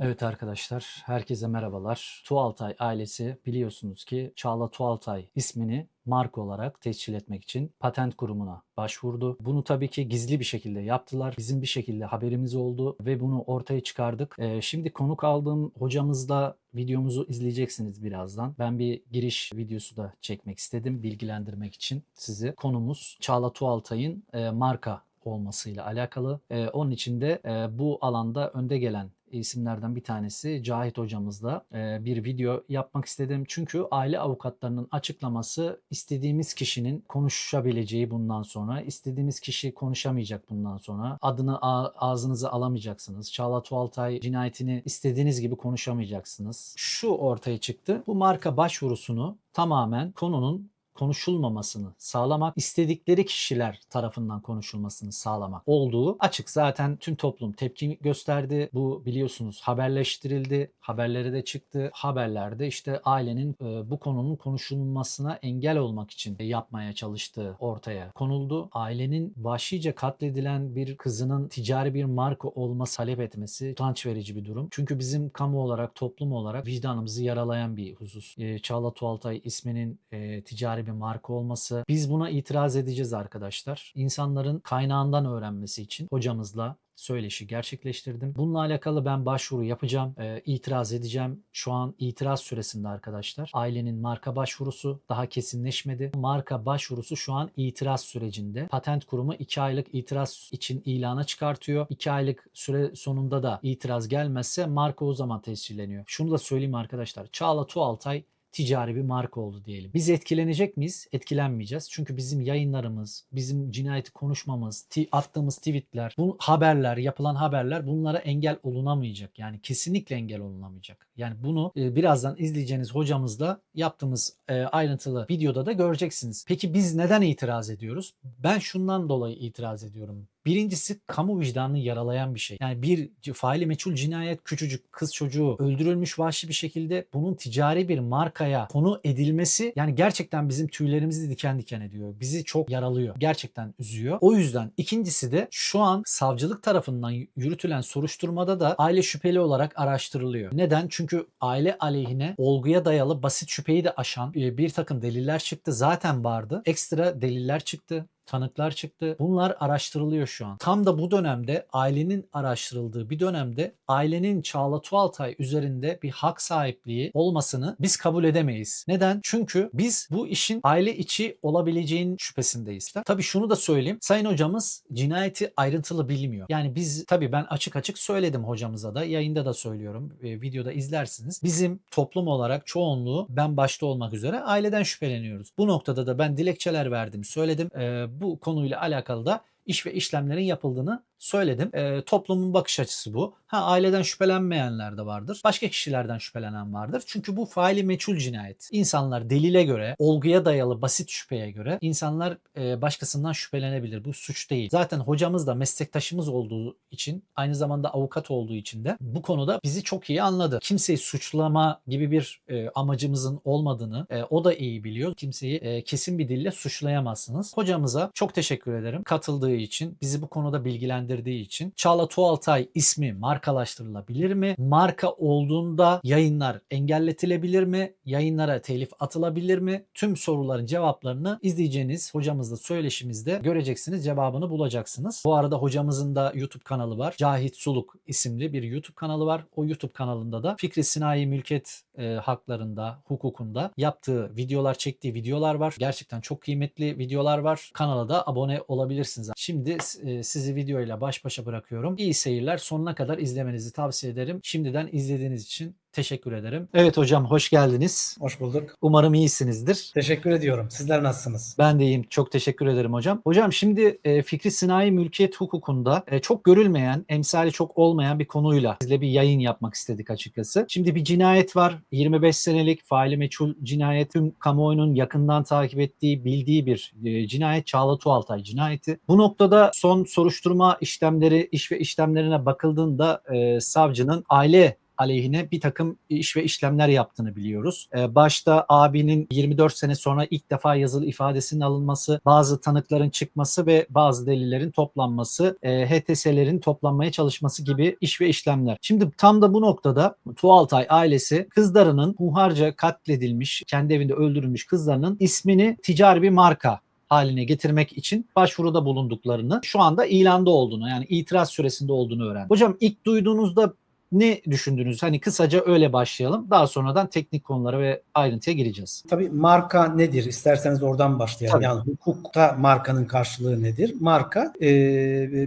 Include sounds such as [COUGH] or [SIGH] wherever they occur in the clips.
Evet arkadaşlar, herkese merhabalar. Tuğaltay ailesi biliyorsunuz ki Çağla Tuğaltay ismini marka olarak tescil etmek için patent kurumuna başvurdu. Bunu tabii ki gizli bir şekilde yaptılar. Bizim bir şekilde haberimiz oldu ve bunu ortaya çıkardık. Ee, şimdi konuk aldığım hocamızla videomuzu izleyeceksiniz birazdan. Ben bir giriş videosu da çekmek istedim bilgilendirmek için sizi. Konumuz Çağla Tuğaltay'ın e, marka olmasıyla alakalı. Ee, onun için de e, bu alanda önde gelen isimlerden bir tanesi Cahit hocamızla e, bir video yapmak istedim. Çünkü aile avukatlarının açıklaması istediğimiz kişinin konuşabileceği bundan sonra, istediğimiz kişi konuşamayacak bundan sonra. Adını ağzınıza alamayacaksınız. Çağla Tuğaltay cinayetini istediğiniz gibi konuşamayacaksınız. Şu ortaya çıktı. Bu marka başvurusunu tamamen konunun konuşulmamasını sağlamak, istedikleri kişiler tarafından konuşulmasını sağlamak olduğu açık. Zaten tüm toplum tepki gösterdi. Bu biliyorsunuz haberleştirildi. Haberlere de çıktı. Haberlerde işte ailenin e, bu konunun konuşulmasına engel olmak için yapmaya çalıştığı ortaya konuldu. Ailenin vahşice katledilen bir kızının ticari bir marka olması talep etmesi utanç verici bir durum. Çünkü bizim kamu olarak, toplum olarak vicdanımızı yaralayan bir husus. E, Çağla Tuğaltay isminin e, ticari bir marka olması. Biz buna itiraz edeceğiz arkadaşlar. İnsanların kaynağından öğrenmesi için hocamızla söyleşi gerçekleştirdim. Bununla alakalı ben başvuru yapacağım, e, itiraz edeceğim. Şu an itiraz süresinde arkadaşlar. Ailenin marka başvurusu daha kesinleşmedi. Marka başvurusu şu an itiraz sürecinde. Patent kurumu 2 aylık itiraz için ilana çıkartıyor. 2 aylık süre sonunda da itiraz gelmezse marka o zaman tescilleniyor. Şunu da söyleyeyim arkadaşlar. Çağla Tuğaltay ticari bir marka oldu diyelim. Biz etkilenecek miyiz? Etkilenmeyeceğiz. Çünkü bizim yayınlarımız, bizim cinayeti konuşmamız, attığımız tweetler, bu haberler, yapılan haberler bunlara engel olunamayacak. Yani kesinlikle engel olunamayacak. Yani bunu e, birazdan izleyeceğiniz hocamızla yaptığımız e, ayrıntılı videoda da göreceksiniz. Peki biz neden itiraz ediyoruz? Ben şundan dolayı itiraz ediyorum. Birincisi kamu vicdanını yaralayan bir şey. Yani bir faili meçhul cinayet küçücük kız çocuğu öldürülmüş vahşi bir şekilde bunun ticari bir markaya konu edilmesi yani gerçekten bizim tüylerimizi diken diken ediyor. Bizi çok yaralıyor. Gerçekten üzüyor. O yüzden ikincisi de şu an savcılık tarafından yürütülen soruşturmada da aile şüpheli olarak araştırılıyor. Neden? Çünkü aile aleyhine olguya dayalı basit şüpheyi de aşan e, bir takım deliller çıktı. Zaten vardı. Ekstra deliller çıktı tanıklar çıktı. Bunlar araştırılıyor şu an. Tam da bu dönemde ailenin araştırıldığı bir dönemde ailenin Çağla Tuğaltay üzerinde bir hak sahipliği olmasını biz kabul edemeyiz. Neden? Çünkü biz bu işin aile içi olabileceğinin şüphesindeyiz. Tabii şunu da söyleyeyim. Sayın hocamız cinayeti ayrıntılı bilmiyor. Yani biz tabii ben açık açık söyledim hocamıza da yayında da söylüyorum. E, videoda izlersiniz. Bizim toplum olarak çoğunluğu ben başta olmak üzere aileden şüpheleniyoruz. Bu noktada da ben dilekçeler verdim, söyledim. E, bu konuyla alakalı da iş ve işlemlerin yapıldığını söyledim. E, toplumun bakış açısı bu. Ha aileden şüphelenmeyenler de vardır. Başka kişilerden şüphelenen vardır. Çünkü bu faili meçhul cinayet. İnsanlar delile göre, olguya dayalı basit şüpheye göre insanlar e, başkasından şüphelenebilir. Bu suç değil. Zaten hocamız da meslektaşımız olduğu için aynı zamanda avukat olduğu için de bu konuda bizi çok iyi anladı. Kimseyi suçlama gibi bir e, amacımızın olmadığını e, o da iyi biliyor. Kimseyi e, kesin bir dille suçlayamazsınız. Hocamıza çok teşekkür ederim katıldığı için, bizi bu konuda bilgilendirdiği için. Çağla Tuğaltay ismi markalaştırılabilir mi? Marka olduğunda yayınlar engelletilebilir mi? Yayınlara telif atılabilir mi? Tüm soruların cevaplarını izleyeceğiniz hocamızla söyleşimizde göreceksiniz. Cevabını bulacaksınız. Bu arada hocamızın da YouTube kanalı var. Cahit Suluk isimli bir YouTube kanalı var. O YouTube kanalında da fikri sinayi mülkiyet e, haklarında, hukukunda yaptığı videolar, çektiği videolar var. Gerçekten çok kıymetli videolar var. Kanala da abone olabilirsiniz. Şimdi e, sizi videoyla baş başa bırakıyorum. İyi seyirler. Sonuna kadar izlemenizi tavsiye ederim. Şimdiden izlediğiniz için teşekkür ederim. Evet hocam hoş geldiniz. Hoş bulduk. Umarım iyisinizdir. Teşekkür ediyorum. Sizler nasılsınız? Ben de iyiyim. Çok teşekkür ederim hocam. Hocam şimdi e, fikri sinayi mülkiyet hukukunda e, çok görülmeyen, emsali çok olmayan bir konuyla sizle bir yayın yapmak istedik açıkçası. Şimdi bir cinayet var. 25 senelik faili meçhul cinayet. Tüm kamuoyunun yakından takip ettiği, bildiği bir e, cinayet. Çağla Tuğaltay cinayeti. Bu noktada son soruşturma işlemleri, iş ve işlemlerine bakıldığında e, savcının aile aleyhine bir takım iş ve işlemler yaptığını biliyoruz. Ee, başta abinin 24 sene sonra ilk defa yazılı ifadesinin alınması, bazı tanıkların çıkması ve bazı delillerin toplanması, e, HTS'lerin toplanmaya çalışması gibi iş ve işlemler. Şimdi tam da bu noktada Tuğaltay ailesi kızlarının hunharca katledilmiş, kendi evinde öldürülmüş kızlarının ismini ticari bir marka haline getirmek için başvuruda bulunduklarını, şu anda ilanda olduğunu yani itiraz süresinde olduğunu öğrendim. Hocam ilk duyduğunuzda ne düşündünüz? Hani kısaca öyle başlayalım. Daha sonradan teknik konulara ve ayrıntıya gireceğiz. Tabii marka nedir? İsterseniz oradan başlayalım. Tabii. Yani hukukta markanın karşılığı nedir? Marka e,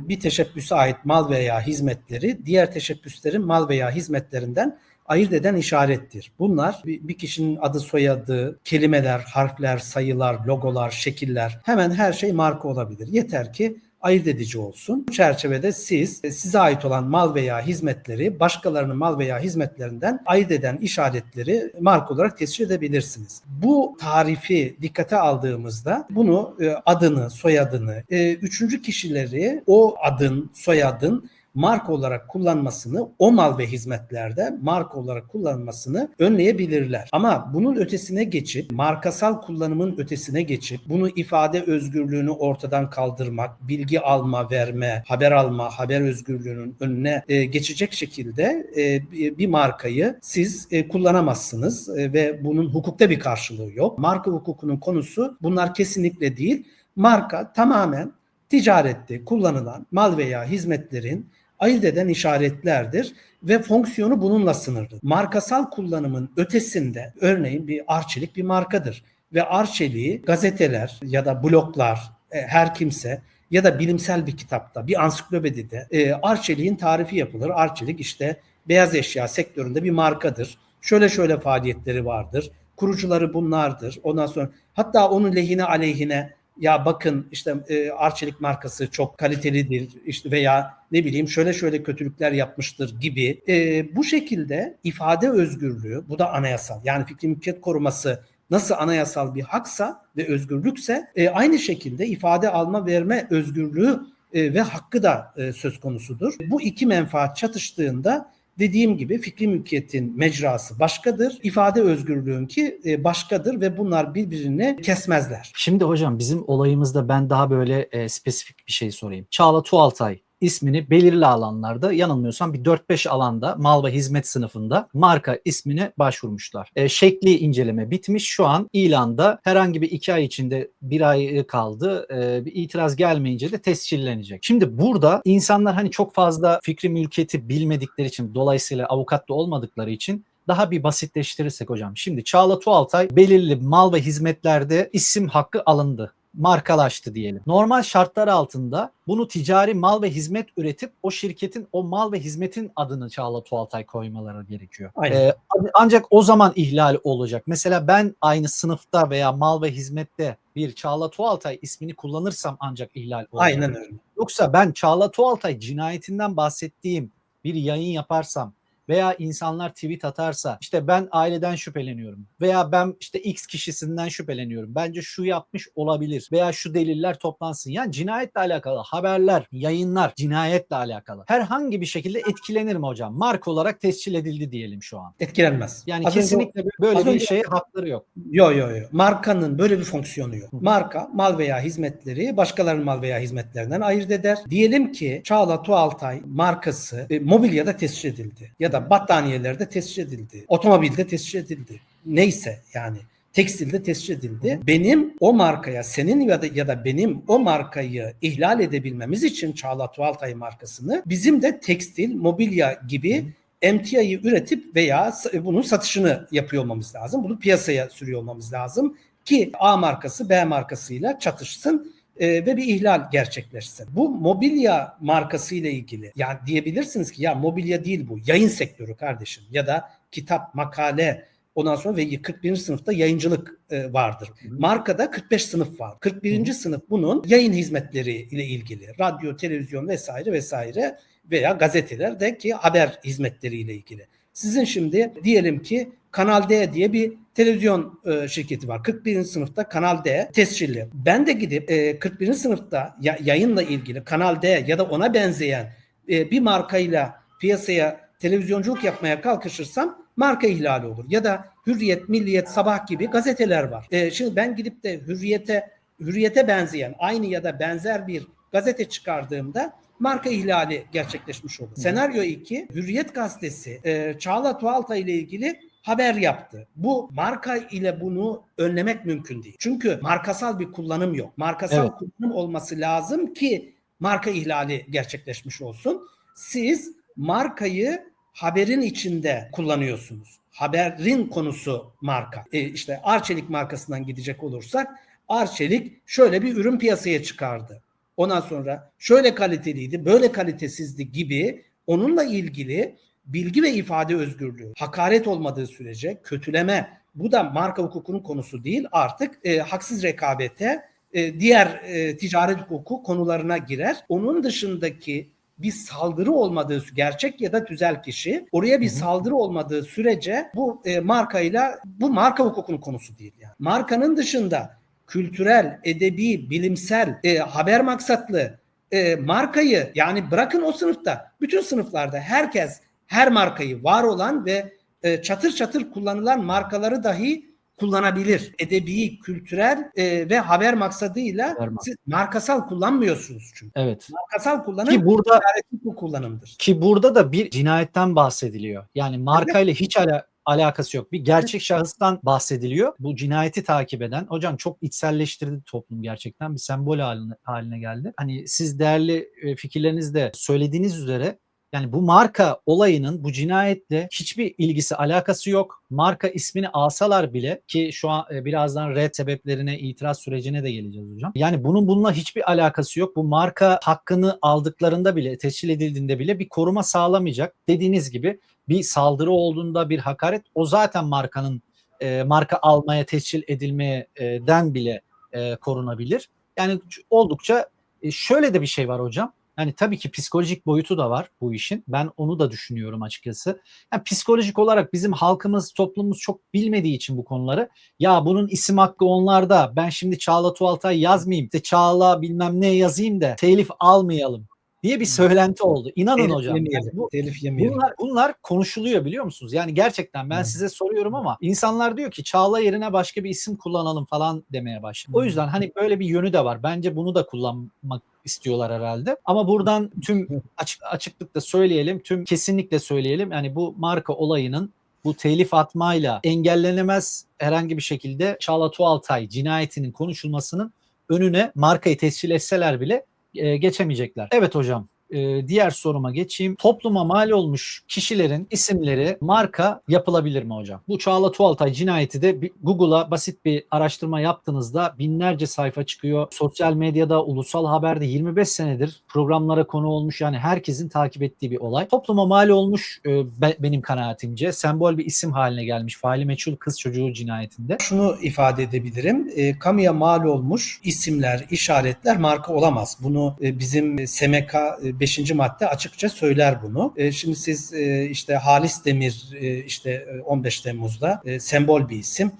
bir teşebbüse ait mal veya hizmetleri diğer teşebbüslerin mal veya hizmetlerinden ayırt eden işarettir. Bunlar bir bir kişinin adı soyadı, kelimeler, harfler, sayılar, logolar, şekiller hemen her şey marka olabilir. Yeter ki ayırt edici olsun. Bu çerçevede siz e, size ait olan mal veya hizmetleri başkalarının mal veya hizmetlerinden ayırt eden işaretleri marka olarak tescil edebilirsiniz. Bu tarifi dikkate aldığımızda bunu e, adını, soyadını, e, üçüncü kişileri o adın, soyadın marka olarak kullanmasını o mal ve hizmetlerde marka olarak kullanmasını önleyebilirler. Ama bunun ötesine geçip markasal kullanımın ötesine geçip bunu ifade özgürlüğünü ortadan kaldırmak, bilgi alma, verme, haber alma, haber özgürlüğünün önüne e, geçecek şekilde e, bir markayı siz e, kullanamazsınız e, ve bunun hukukta bir karşılığı yok. Marka hukukunun konusu bunlar kesinlikle değil. Marka tamamen ticarette kullanılan mal veya hizmetlerin ayırt eden işaretlerdir ve fonksiyonu bununla sınırlı. Markasal kullanımın ötesinde örneğin bir arçelik bir markadır ve arçeliği gazeteler ya da bloglar e, her kimse ya da bilimsel bir kitapta, bir ansiklopedide e, arçeliğin tarifi yapılır. Arçelik işte beyaz eşya sektöründe bir markadır. Şöyle şöyle faaliyetleri vardır. Kurucuları bunlardır. Ondan sonra hatta onun lehine aleyhine ya bakın işte e, Arçelik markası çok kalitelidir işte veya ne bileyim şöyle şöyle kötülükler yapmıştır gibi e, bu şekilde ifade özgürlüğü bu da anayasal yani fikri mülkiyet koruması nasıl anayasal bir haksa ve özgürlükse e, aynı şekilde ifade alma verme özgürlüğü e, ve hakkı da e, söz konusudur. Bu iki menfaat çatıştığında dediğim gibi fikri mülkiyetin mecrası başkadır, ifade özgürlüğünki e, başkadır ve bunlar birbirini kesmezler. Şimdi hocam bizim olayımızda ben daha böyle e, spesifik bir şey sorayım. Çağla Tuğaltay ismini belirli alanlarda yanılmıyorsam bir 4-5 alanda mal ve hizmet sınıfında marka ismine başvurmuşlar. E, şekli inceleme bitmiş. Şu an ilanda herhangi bir iki ay içinde bir ay kaldı. E, bir itiraz gelmeyince de tescillenecek. Şimdi burada insanlar hani çok fazla fikri mülkiyeti bilmedikleri için dolayısıyla avukat da olmadıkları için daha bir basitleştirirsek hocam. Şimdi Çağla Tuğaltay belirli mal ve hizmetlerde isim hakkı alındı markalaştı diyelim. Normal şartlar altında bunu ticari mal ve hizmet üretip o şirketin o mal ve hizmetin adını Çağla Tuğaltay koymaları gerekiyor. Aynen. Ee, ancak o zaman ihlal olacak. Mesela ben aynı sınıfta veya mal ve hizmette bir Çağla Tuğaltay ismini kullanırsam ancak ihlal olacak. Aynen öyle. Yoksa ben Çağla Tuğaltay cinayetinden bahsettiğim bir yayın yaparsam veya insanlar tweet atarsa işte ben aileden şüpheleniyorum veya ben işte X kişisinden şüpheleniyorum. Bence şu yapmış olabilir veya şu deliller toplansın. Yani cinayetle alakalı haberler, yayınlar cinayetle alakalı. Herhangi bir şekilde etkilenir mi hocam? Marka olarak tescil edildi diyelim şu an. Etkilenmez. Yani Az önce- kesinlikle böyle az bir önce- şeye hakları yok. Yo yo yo. Markanın böyle bir fonksiyonu yok. Marka mal veya hizmetleri başkalarının mal veya hizmetlerinden ayırt eder. Diyelim ki Çağla Tuğaltay markası e, mobilyada tescil edildi ya da battaniyelerde tescil edildi. Otomobilde tescil edildi. Neyse yani tekstilde tescil edildi. Benim o markaya senin ya da ya da benim o markayı ihlal edebilmemiz için Çağla Tuğaltay markasını bizim de tekstil, mobilya gibi emtiayı üretip veya bunun satışını yapıyor olmamız lazım. Bunu piyasaya sürüyor olmamız lazım ki A markası B markasıyla çatışsın e, ve bir ihlal gerçekleşsin. Bu mobilya markası ile ilgili yani diyebilirsiniz ki ya mobilya değil bu yayın sektörü kardeşim ya da kitap, makale ondan sonra ve 41. sınıfta yayıncılık e, vardır. Markada 45 sınıf var. 41. sınıf bunun yayın hizmetleri ile ilgili. Radyo, televizyon vesaire vesaire veya gazetelerdeki haber hizmetleriyle ilgili. Sizin şimdi diyelim ki Kanal D diye bir televizyon e, şirketi var. 41. sınıfta Kanal D tescilli. Ben de gidip e, 41. sınıfta ya- yayınla ilgili Kanal D ya da ona benzeyen e, bir markayla piyasaya televizyonculuk yapmaya kalkışırsam marka ihlali olur. Ya da Hürriyet, Milliyet, Sabah gibi gazeteler var. E, şimdi ben gidip de Hürriyete Hürriyete benzeyen aynı ya da benzer bir gazete çıkardığımda marka ihlali gerçekleşmiş olur. Senaryo 2 Hürriyet gazetesi e, Çağla Tuğaltay ile ilgili haber yaptı. Bu marka ile bunu önlemek mümkün değil. Çünkü markasal bir kullanım yok. Markasal Evet. kullanım olması lazım ki marka ihlali gerçekleşmiş olsun. Siz markayı haberin içinde kullanıyorsunuz. Haberin konusu marka. E işte Arçelik markasından gidecek olursak Arçelik şöyle bir ürün piyasaya çıkardı. Ondan sonra şöyle kaliteliydi, böyle kalitesizdi gibi onunla ilgili bilgi ve ifade özgürlüğü, hakaret olmadığı sürece kötüleme bu da marka hukukunun konusu değil artık e, haksız rekabete e, diğer e, ticaret hukuku konularına girer. Onun dışındaki bir saldırı olmadığı gerçek ya da tüzel kişi oraya bir Hı hı. saldırı olmadığı sürece bu e, markayla bu marka hukukunun konusu değil yani. Markanın dışında kültürel, edebi, bilimsel, e, haber maksatlı e, markayı yani bırakın o sınıfta bütün sınıflarda herkes her markayı var olan ve e, çatır çatır kullanılan markaları dahi kullanabilir. Edebi, kültürel e, ve haber maksadıyla Haber siz markasal kullanmıyorsunuz çünkü. Evet. Markasal kullanım Ki burada bu kullanımdır. ki burada da bir cinayetten bahsediliyor. Yani markayla hiç ala- alakası yok. Bir gerçek şahıstan bahsediliyor. Bu cinayeti takip eden hocam çok içselleştirdi toplum gerçekten. Bir sembol haline, haline geldi. Hani siz değerli e, fikirlerinizde söylediğiniz üzere yani bu marka olayının bu cinayetle hiçbir ilgisi alakası yok. Marka ismini alsalar bile ki şu an e, birazdan red sebeplerine itiraz sürecine de geleceğiz hocam. Yani bunun bununla hiçbir alakası yok. Bu marka hakkını aldıklarında bile tescil edildiğinde bile bir koruma sağlamayacak. Dediğiniz gibi bir saldırı olduğunda bir hakaret o zaten markanın e, marka almaya tescil edilmeye e, bile e, korunabilir. Yani oldukça e, şöyle de bir şey var hocam. Yani tabii ki psikolojik boyutu da var bu işin. Ben onu da düşünüyorum açıkçası. Yani psikolojik olarak bizim halkımız, toplumumuz çok bilmediği için bu konuları ya bunun isim hakkı onlarda. Ben şimdi Çağla Tuğaltay yazmayayım. İşte Çağla bilmem ne yazayım da telif almayalım diye bir söylenti oldu. İnanın Telif hocam. yani bu, Telif yemeyelim. Bunlar, bunlar konuşuluyor biliyor musunuz? Yani gerçekten ben Evet. size soruyorum ama insanlar diyor ki Çağla yerine başka bir isim kullanalım falan demeye başladı. O yüzden hani böyle bir yönü de var. Bence bunu da kullanmak istiyorlar herhalde. Ama buradan tüm açık, açıklıkla söyleyelim, tüm kesinlikle söyleyelim. Yani bu marka olayının bu telif atmayla engellenemez herhangi bir şekilde Çağla Tuğaltay cinayetinin konuşulmasının önüne markayı tescil etseler bile geçemeyecekler. Evet hocam. E, diğer soruma geçeyim. Topluma mal olmuş kişilerin isimleri marka yapılabilir mi hocam? Bu Çağla Tuğaltay cinayeti de Google'a basit bir araştırma yaptığınızda binlerce sayfa çıkıyor. Sosyal medyada, ulusal haberde 25 senedir programlara konu olmuş yani herkesin takip ettiği bir olay. Topluma mal olmuş e, be- benim kanaatimce sembol bir isim haline gelmiş. Faili meçhul kız çocuğu cinayetinde. Şunu ifade edebilirim. E, kamuya mal olmuş isimler, işaretler marka olamaz. Bunu e, bizim e, SMK 5. madde açıkça söyler bunu. E, şimdi siz e, işte Halis Demir e, işte e, 15 Temmuz'da e, sembol bir isim.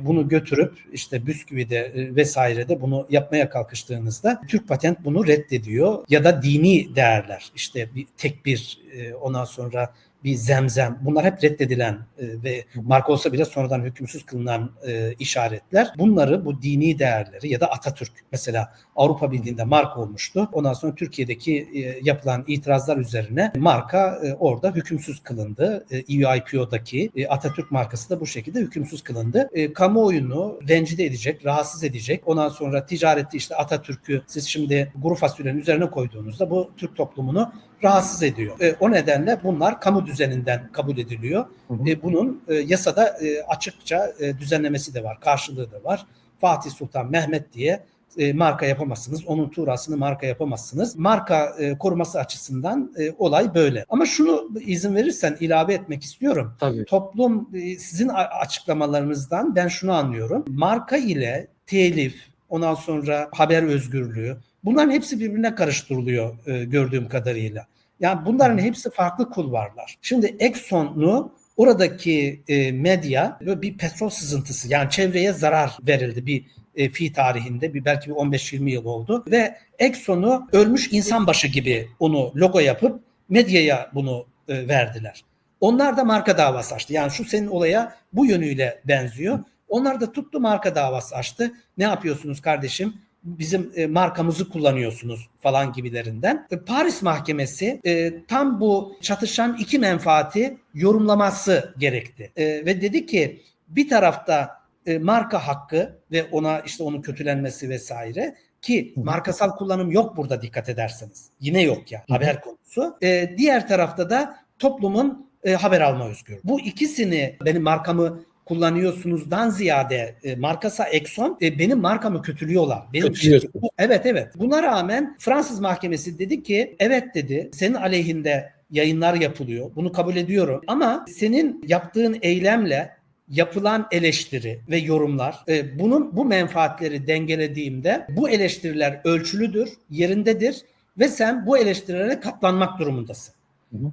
Bunu götürüp işte bisküvide vesairede bunu yapmaya kalkıştığınızda Türk Patent bunu reddediyor ya da dini değerler işte bir tekbir ondan sonra bir zemzem bunlar hep reddedilen e, ve marka olsa bile sonradan hükümsüz kılınan e, işaretler. Bunları bu dini değerleri ya da Atatürk mesela Avrupa Birliği'nde marka olmuştu. Ondan sonra Türkiye'deki e, yapılan itirazlar üzerine marka e, orada hükümsüz kılındı. E, EUIPO'daki e, Atatürk markası da bu şekilde hükümsüz kılındı. E, kamuoyunu rencide edecek, rahatsız edecek. Ondan sonra ticarette işte Atatürk'ü siz şimdi kuru fasulyenin üzerine koyduğunuzda bu Türk toplumunu rahatsız ediyor. E, o nedenle bunlar kamu düzeninden kabul ediliyor. Hı hı. E, bunun e, yasada e, açıkça e, düzenlemesi de var, karşılığı da var. Fatih Sultan Mehmet diye e, marka yapamazsınız. Onun tuğrasını marka yapamazsınız. Marka e, koruması açısından e, olay böyle. Ama şunu izin verirsen ilave etmek istiyorum. Tabii. Toplum e, sizin açıklamalarınızdan ben şunu anlıyorum. Marka ile telif, ondan sonra haber özgürlüğü bunların hepsi birbirine karıştırılıyor e, gördüğüm kadarıyla. Yani bunların hepsi farklı kulvarlar. Şimdi Exxon'u oradaki e, medya böyle bir petrol sızıntısı yani çevreye zarar verildi bir e, fi tarihinde bir belki bir 15-20 yıl oldu ve Exxon'u ölmüş insan başı gibi onu logo yapıp medyaya bunu e, verdiler. Onlar da marka davası açtı. Yani şu senin olaya bu yönüyle benziyor. Onlar da tuttu marka davası açtı. Ne yapıyorsunuz kardeşim? Bizim e, markamızı kullanıyorsunuz falan gibilerinden. E, Paris Mahkemesi e, tam bu çatışan iki menfaati yorumlaması gerekti. E, ve dedi ki bir tarafta e, marka hakkı ve ona işte onun kötülenmesi vesaire ki markasal kullanım yok burada dikkat ederseniz. Yine yok ya haber konusu. E, diğer tarafta da toplumun e, haber alma özgürlüğü. Bu ikisini benim markamı kullanıyorsunuzdan ziyade e, markasa Exxon e, benim markamı kötülüyorlar. Benim şirketim- Evet evet. Buna rağmen Fransız mahkemesi dedi ki evet dedi senin aleyhinde yayınlar yapılıyor. Bunu kabul ediyorum. Ama senin yaptığın eylemle yapılan eleştiri ve yorumlar e, bunun bu menfaatleri dengelediğimde bu eleştiriler ölçülüdür, yerindedir ve sen bu eleştirilere katlanmak durumundasın.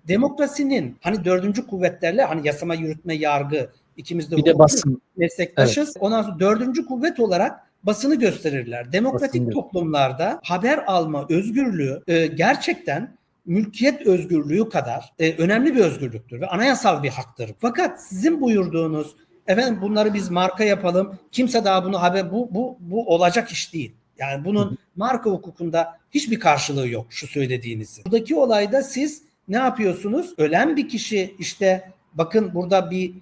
Demokrasinin hani dördüncü kuvvetlerle hani yasama, yürütme, yargı ikimiz de Bir de basın. meslektaşız. Ondan sonra dördüncü kuvvet olarak basını gösterirler. Demokratik Basın. toplumlarda haber alma özgürlüğü e, gerçekten mülkiyet özgürlüğü kadar e, önemli bir özgürlüktür ve anayasal bir haktır. Fakat sizin buyurduğunuz efendim bunları biz marka yapalım. Kimse daha bunu haber bu bu bu olacak iş değil. Yani bunun marka hukukunda hiçbir karşılığı yok şu söylediğinizin. Buradaki olayda siz ne yapıyorsunuz? Ölen bir kişi işte bakın burada bir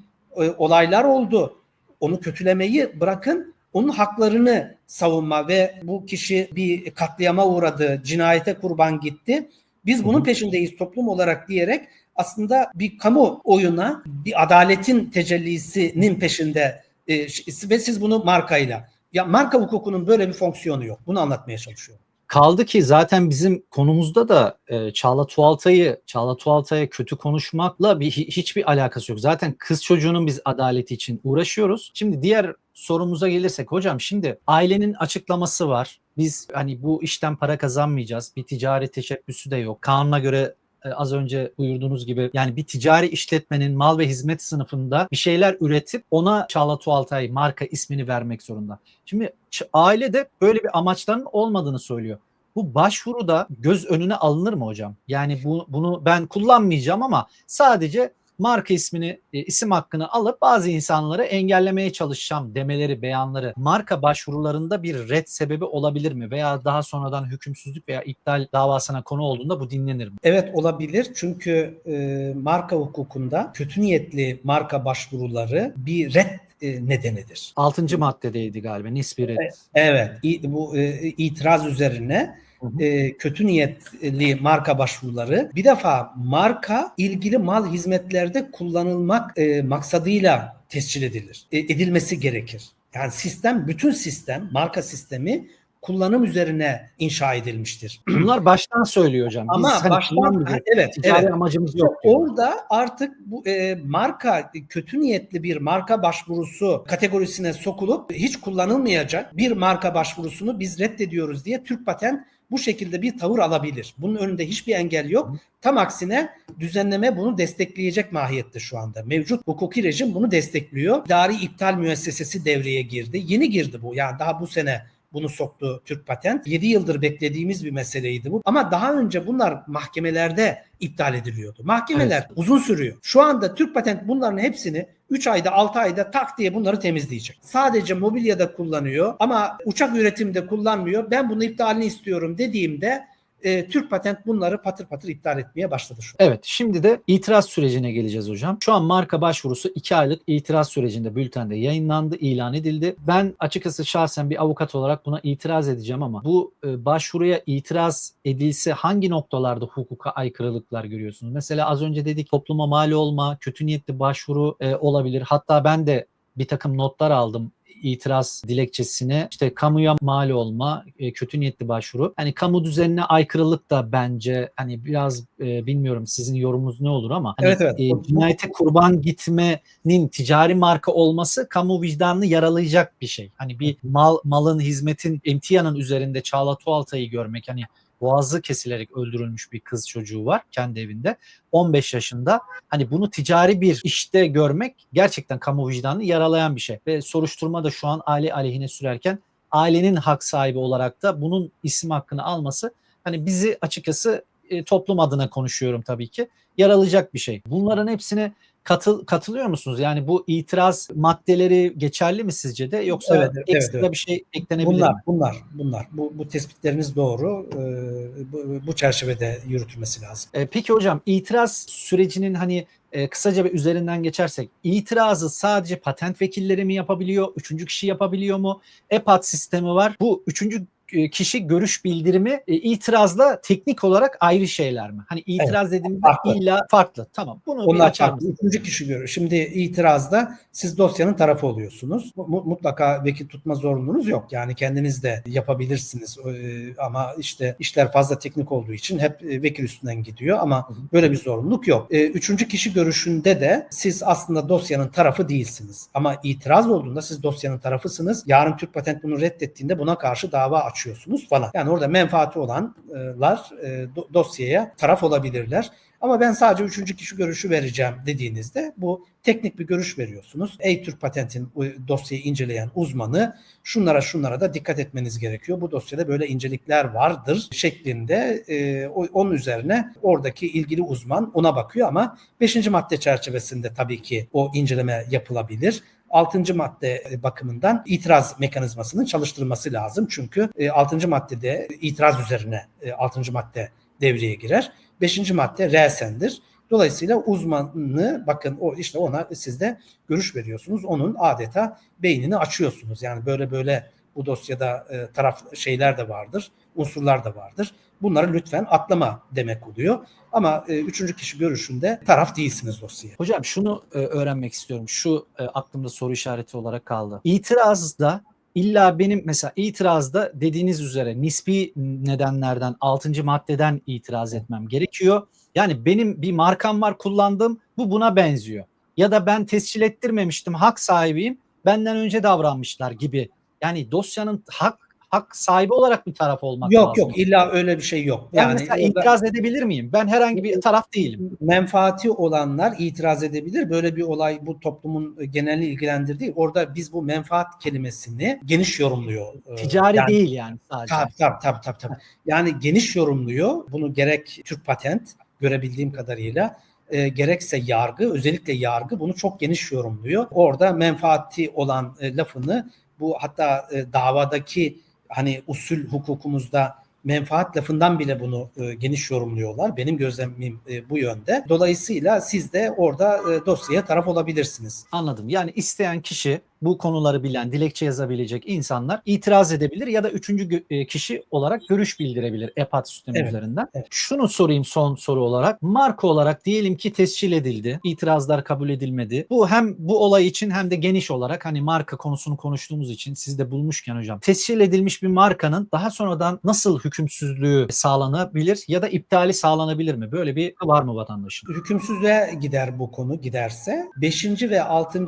e, olaylar oldu. Onu kötülemeyi bırakın onun haklarını savunma ve bu kişi bir katliama uğradı, cinayete kurban gitti. Biz bunun peşindeyiz toplum olarak diyerek aslında bir kamu oyuna, bir adaletin tecellisinin peşinde e, ve siz bunu markayla. Ya marka hukukunun böyle bir fonksiyonu yok. Bunu anlatmaya çalışıyorum. Kaldı ki zaten bizim konumuzda da e, Çağla Tuğaltay'ı, Çağla Tuğaltay'a kötü konuşmakla bir hi- hiçbir alakası yok. Zaten kız çocuğunun biz adaleti için uğraşıyoruz. Şimdi diğer sorumuza gelirsek hocam şimdi ailenin açıklaması var. Biz hani bu işten para kazanmayacağız. Bir ticari teşebbüsü de yok. Kanuna göre az önce buyurduğunuz gibi yani bir ticari işletmenin mal ve hizmet sınıfında bir şeyler üretip ona Çağla Tuğaltay marka ismini vermek zorunda. Şimdi aile de böyle bir amaçlarının olmadığını söylüyor. Bu başvuruda göz önüne alınır mı hocam? Yani bu, bunu ben kullanmayacağım ama sadece marka ismini, e, isim hakkını alıp bazı insanları engellemeye çalışacağım demeleri, beyanları marka başvurularında bir red sebebi olabilir mi? Veya daha sonradan hükümsüzlük veya iptal davasına konu olduğunda bu dinlenir mi? Evet olabilir çünkü e, marka hukukunda kötü niyetli marka başvuruları bir red e, nedenidir. Altıncı maddedeydi galiba nispi red. Evet, bu e, itiraz üzerine. E, kötü niyetli marka başvuruları bir defa marka ilgili mal hizmetlerde kullanılmak e, maksadıyla tescil edilir. E, edilmesi gerekir. Yani sistem, bütün sistem, marka sistemi kullanım üzerine inşa edilmiştir. [CLEARS THROAT] Bunlar baştan söylüyor hocam. Biz Ama hani baştan kullanmayacağız. evet, evet. amacımız yok diyor. orada artık bu e, marka kötü niyetli bir marka başvurusu kategorisine sokulup hiç kullanılmayacak bir marka başvurusunu biz reddediyoruz diye Türk Patent bu şekilde bir tavır alabilir. Bunun önünde hiçbir engel yok. Tam aksine düzenleme bunu destekleyecek mahiyette şu anda. Mevcut hukuki rejim bunu destekliyor. İdari iptal müessesesi devreye girdi. Yeni girdi bu. Yani daha bu sene bunu soktu Türk Patent. 7 yıldır beklediğimiz bir meseleydi bu. Ama daha önce bunlar mahkemelerde iptal ediliyordu. Mahkemeler uzun sürüyor. Şu anda Türk Patent bunların hepsini 3 ayda 6 ayda tak diye bunları temizleyecek. Sadece mobilyada kullanıyor ama uçak üretimde kullanmıyor. Ben bunu iptalini istiyorum dediğimde e, Türk Patent bunları patır patır iptal etmeye başladı şu. Evet şimdi de itiraz sürecine geleceğiz hocam. Şu an marka başvurusu 2 aylık itiraz sürecinde bültende yayınlandı, ilan edildi. Ben açıkçası şahsen bir avukat olarak buna itiraz edeceğim ama bu e, başvuruya itiraz edilse hangi noktalarda hukuka aykırılıklar görüyorsunuz? Mesela az önce dedik topluma mal olma, kötü niyetli başvuru e, olabilir. Hatta ben de bir takım notlar aldım itiraz dilekçesine işte kamuya mal olma, e, kötü niyetli başvuru. Hani kamu düzenine aykırılık da bence hani biraz e, bilmiyorum sizin yorumunuz ne olur ama hani, Evet, evet. e, cinayete kurban gitmenin ticari marka olması kamu vicdanını yaralayacak bir şey. Hani bir mal malın hizmetin emtianın üzerinde Çağla Tuğaltay'ı görmek hani boğazı kesilerek öldürülmüş bir kız çocuğu var kendi evinde. 15 yaşında. Hani bunu ticari bir işte görmek gerçekten kamu vicdanını yaralayan bir şey. Ve soruşturma da şu an aile aleyhine sürerken ailenin hak sahibi olarak da bunun isim hakkını alması hani bizi açıkçası e, toplum adına konuşuyorum tabii ki. Yer alacak bir şey. Bunların hepsine katıl katılıyor musunuz? Yani bu itiraz maddeleri geçerli mi sizce de yoksa Evet, evet, ekstra evet. bir şey eklenebilir Bunlar, mi? bunlar, bunlar. Bu, bu tespitleriniz doğru. Ee, bu, bu çerçevede yürütülmesi lazım. E, peki hocam itiraz sürecinin hani e, kısaca bir üzerinden geçersek itirazı sadece patent vekilleri mi yapabiliyor? Üçüncü kişi yapabiliyor mu? EPAT sistemi var. Bu üçüncü kişi görüş bildirimi e, itirazla teknik olarak ayrı şeyler mi? Hani itiraz dediğimde farklı. illa farklı. Tamam. Bunu Onlar açar mısın? Üçüncü kişi görüyor. Şimdi itirazda siz dosyanın tarafı oluyorsunuz. Mu- Mutlaka vekil tutma zorunluluğunuz yok. Yani kendiniz de yapabilirsiniz. Ee, Ama işte işler fazla teknik olduğu için hep e, vekil üstünden gidiyor ama böyle bir zorunluluk yok. Ee, Üçüncü kişi görüşünde de siz aslında dosyanın tarafı değilsiniz. Ama itiraz olduğunda siz dosyanın tarafısınız. Yarın Türk Patent bunu reddettiğinde buna karşı dava açıyorsunuz falan. Yani orada menfaati olanlar e, do- dosyaya taraf olabilirler. Ama ben sadece üçüncü kişi görüşü vereceğim dediğinizde bu teknik bir görüş veriyorsunuz. Ey Türk Patent'in dosyayı inceleyen uzmanı şunlara şunlara da dikkat etmeniz gerekiyor. Bu dosyada böyle incelikler vardır şeklinde e, onun üzerine oradaki ilgili uzman ona bakıyor ama 5. madde çerçevesinde tabii ki o inceleme yapılabilir. 6. madde bakımından itiraz mekanizmasının çalıştırılması lazım. Çünkü 6. maddede itiraz üzerine 6. madde devreye girer. 5. madde resendir. Dolayısıyla uzmanı bakın o işte ona siz de görüş veriyorsunuz. Onun adeta beynini açıyorsunuz. Yani böyle böyle bu dosyada e, taraf şeyler de vardır, unsurlar da vardır. Bunları lütfen atlama demek oluyor. Ama e, üçüncü kişi görüşünde taraf değilsiniz dosyaya. Hocam şunu e, öğrenmek istiyorum. Şu e, aklımda soru işareti olarak kaldı. İtirazda illa benim mesela itirazda dediğiniz üzere nispi nedenlerden 6. maddeden itiraz etmem gerekiyor. Yani benim bir markam var kullandım bu buna benziyor. Ya da ben tescil ettirmemiştim hak sahibiyim benden önce davranmışlar gibi. Yani dosyanın hak hak sahibi olarak bir taraf olmak Yok lazım. yok illa öyle bir şey yok. Ben Yani mesela itiraz edebilir miyim? Ben herhangi bir taraf değilim. menfaati olanlar itiraz edebilir. Böyle bir olay bu toplumun genelini ilgilendirdiği. Orada biz bu menfaat kelimesini geniş yorumluyor. Ee, Ticari yani- değil yani sadece. Tabii tabii tabii tabii. tabii. Yani geniş yorumluyor. Bunu gerek Türk Patent görebildiğim kadarıyla e, gerekse yargı özellikle yargı bunu çok geniş yorumluyor. Orada menfaati olan e, lafını bu hatta e, davadaki hani usul hukukumuzda menfaat lafından bile bunu e, geniş yorumluyorlar. Benim gözlemim e, bu yönde. Dolayısıyla siz de orada e, dosyaya taraf olabilirsiniz. Anladım. Yani isteyen kişi bu konuları bilen, dilekçe yazabilecek insanlar itiraz edebilir ya da üçüncü e, kişi olarak görüş bildirebilir EPAT sistemi Evet, üzerinden. evet. Şunu sorayım son soru olarak. Marka olarak diyelim ki tescil edildi. İtirazlar kabul edilmedi. Bu hem bu olay için hem de geniş olarak hani marka konusunu konuştuğumuz için siz de bulmuşken hocam. Tescil edilmiş bir markanın daha sonradan nasıl hükümsüzlüğü sağlanabilir ya da iptali sağlanabilir mi? Böyle bir var mı vatandaşın? hükümsüzlüğe gider bu konu giderse. 5. ve 6.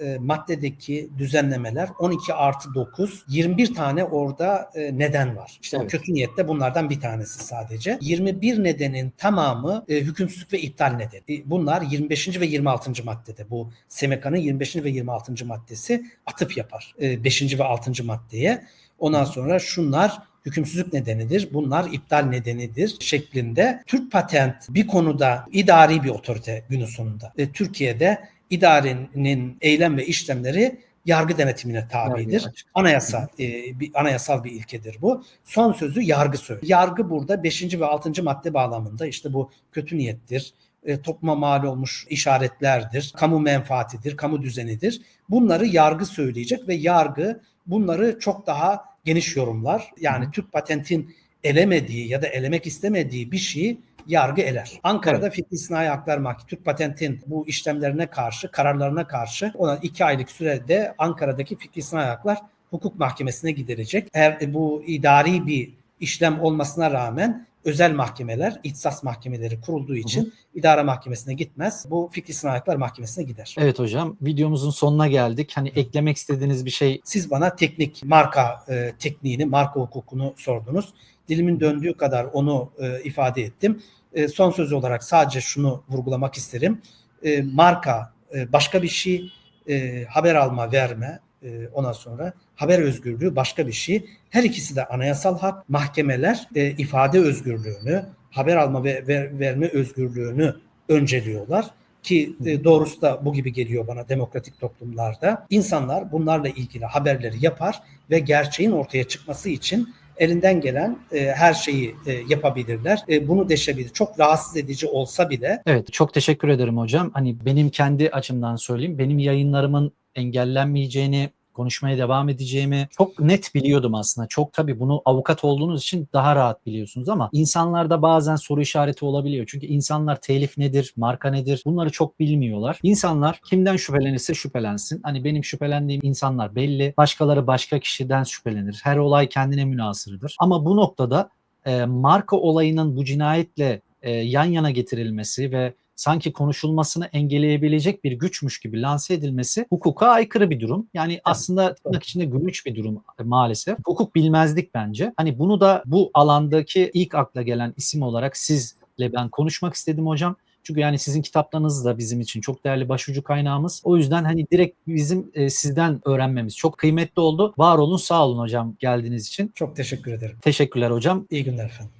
e, maddedeki düzenlemeler 12 artı 9 21 tane orada e, neden var. İşte Evet. kötü niyette bunlardan bir tanesi sadece. 21 nedenin tamamı e, hükümsüzlük ve iptal nedeni. E, Bunlar 25. ve 26. maddede. Bu SMK'nın 25. ve 26. maddesi atıf yapar. 5. ve 6. maddeye. Ondan sonra şunlar hükümsüzlük nedenidir. Bunlar iptal nedenidir şeklinde. Türk Patent bir konuda idari bir otorite günün sonunda. E, Türkiye'de idarenin eylem ve işlemleri yargı denetimine tabidir. Açık. Anayasa e, bir anayasal bir ilkedir bu. Son sözü yargı söylüyor. Yargı burada 5. ve 6. madde bağlamında işte bu kötü niyettir, e, topluma mal olmuş işaretlerdir, kamu menfaatidir, kamu düzenidir. Bunları yargı söyleyecek ve yargı bunları çok daha geniş yorumlar. Yani. Türk patentin elemediği ya da elemek istemediği bir şeyi yargı eler. Ankara'da Fikri Sinayi Haklar Mahkemesi Türk Patent'in bu işlemlerine karşı, kararlarına karşı ona iki aylık sürede Ankara'daki Fikri Sinayi Haklar Hukuk Mahkemesi'ne giderecek. Eğer bu idari bir işlem olmasına rağmen özel mahkemeler, ihtisas mahkemeleri kurulduğu için idare mahkemesine gitmez. Bu Fikri Sinayi Haklar Mahkemesi'ne gider. Evet hocam videomuzun sonuna geldik. Hani eklemek istediğiniz bir şey Siz bana teknik marka e, tekniğini, marka hukukunu sordunuz. Dilimin döndüğü kadar onu e, ifade ettim. E, son söz olarak sadece şunu vurgulamak isterim. E, marka e, başka bir şey, e, haber alma, verme, e, ondan sonra haber özgürlüğü başka bir şey. Her ikisi de anayasal hak. Mahkemeler e, ifade özgürlüğünü, haber alma ve ver- verme özgürlüğünü önceliyorlar ki e, doğrusu da bu gibi geliyor bana demokratik toplumlarda. İnsanlar bunlarla ilgili haberleri yapar ve gerçeğin ortaya çıkması için elinden gelen e, her şeyi e, yapabilirler. E, bunu deşebilir. Çok rahatsız edici olsa bile Evet çok teşekkür ederim hocam. Hani benim kendi açımdan söyleyeyim. Benim yayınlarımın engellenmeyeceğini konuşmaya devam edeceğimi çok net biliyordum aslında. Çok tabii bunu avukat olduğunuz için daha rahat biliyorsunuz ama insanlarda bazen soru işareti olabiliyor. Çünkü insanlar telif nedir, marka nedir bunları çok bilmiyorlar. İnsanlar kimden şüphelenirse şüphelensin. Hani benim şüphelendiğim insanlar belli. Başkaları başka kişiden şüphelenir. Her olay kendine münasırdır. Ama bu noktada e, marka olayının bu cinayetle e, yan yana getirilmesi ve sanki konuşulmasını engelleyebilecek bir güçmüş gibi lanse edilmesi hukuka aykırı bir durum. Yani aslında tırnak içinde gülünç bir durum maalesef. Hukuk bilmezlik bence. Hani bunu da bu alandaki ilk akla gelen isim olarak sizle ben konuşmak istedim hocam. Çünkü yani sizin kitaplarınız da bizim için çok değerli başucu kaynağımız. O yüzden hani direkt bizim e, sizden öğrenmemiz çok kıymetli oldu. Var olun, sağ olun hocam geldiğiniz için. çok teşekkür ederim. Teşekkürler hocam. İyi günler efendim.